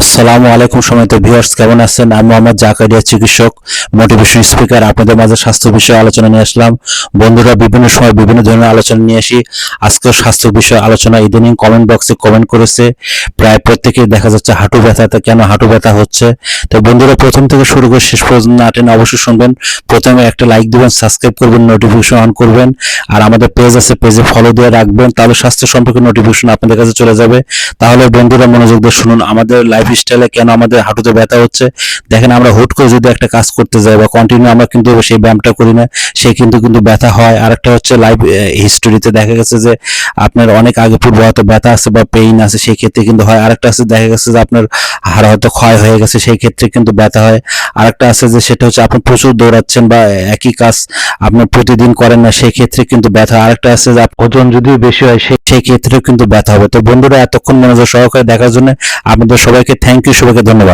আসসালামু আলাইকুম সময়ত ভিউয়ার্স কেমন আছেন? আমি মোহাম্মদ জাকারিয়া, চিকিৎসক মোটিভেশন স্পিকার আপনাদের মাঝে স্বাস্থ্য বিষয়ে আলোচনা নিয়ে আসলাম। বন্ধুরা, বিভিন্ন সময় বিভিন্ন ধরনের আলোচনা নিয়ে আসি। আজকে স্বাস্থ্য বিষয়ে আলোচনা ইদানিং কমেন্ট বক্সে কমেন্ট করেছে। প্রায় প্রত্যেকে দেখা যাচ্ছে হাঁটু ব্যথা, তা কেন হাঁটু ব্যথা হচ্ছে? তো বন্ধুরা, প্রথম থেকে শুরু করে শেষ পর্যন্ত আটেন অবশ্যই শুনবেন। প্রথমে একটা লাইক দিবেন সাবস্ক্রাইব করবেন নোটিফিকেশন অন করবেন। আর আমাদের পেজ আছে পেজে ফলো দিয়ে রাখবেন। তাহলে স্বাস্থ্য সম্পর্কে নোটিফিকেশন আপনাদের কাছে চলে যাবে। তাহলে বন্ধুরা মনোযোগ দিয়ে শুনুন। আমাদের লাইফ স্টাইলে কেন আমাদের হাঁটুতে ব্যথা হচ্ছে? দেখেন আমরা হুট করে যদি একটা কাজ করতে যাই বা কন্টিনিউ আমরা কিন্তু সেই ব্যায়ামটা করি না, সে কিন্তু কিন্তু ব্যথা হয়। আরেকটা হচ্ছে লাইফ হিস্টোরিতে দেখা গেছে যে আপনার অনেক আগে পূর্বে হয়তো ব্যথা আছে বা পেইন আছে, সেই ক্ষেত্রে কিন্তু হয়। আরেকটা আছে, দেখা গেছে যে আপনার হাড় হয়তো ক্ষয় হয়ে গেছে, সেই ক্ষেত্রে কিন্তু ব্যথা হয়। আরেকটা আছে যে সেটা হচ্ছে আপনি প্রচুর দৌড়াচ্ছেন বা একই কাজ আপনি প্রতিদিন করেন না, সেই ক্ষেত্রে কিন্তু ব্যথা। আরেকটা আছে যে ওজন যদি বেশি হয় সেই ক্ষেত্রেও কিন্তু ব্যথা হবে। তো বন্ধুরা, এতক্ষণ মনোযোগ সহকারে দেখার জন্য আপনাদের সবাইকে থ্যাংক ইউ সবাইকে ধন্যবাদ।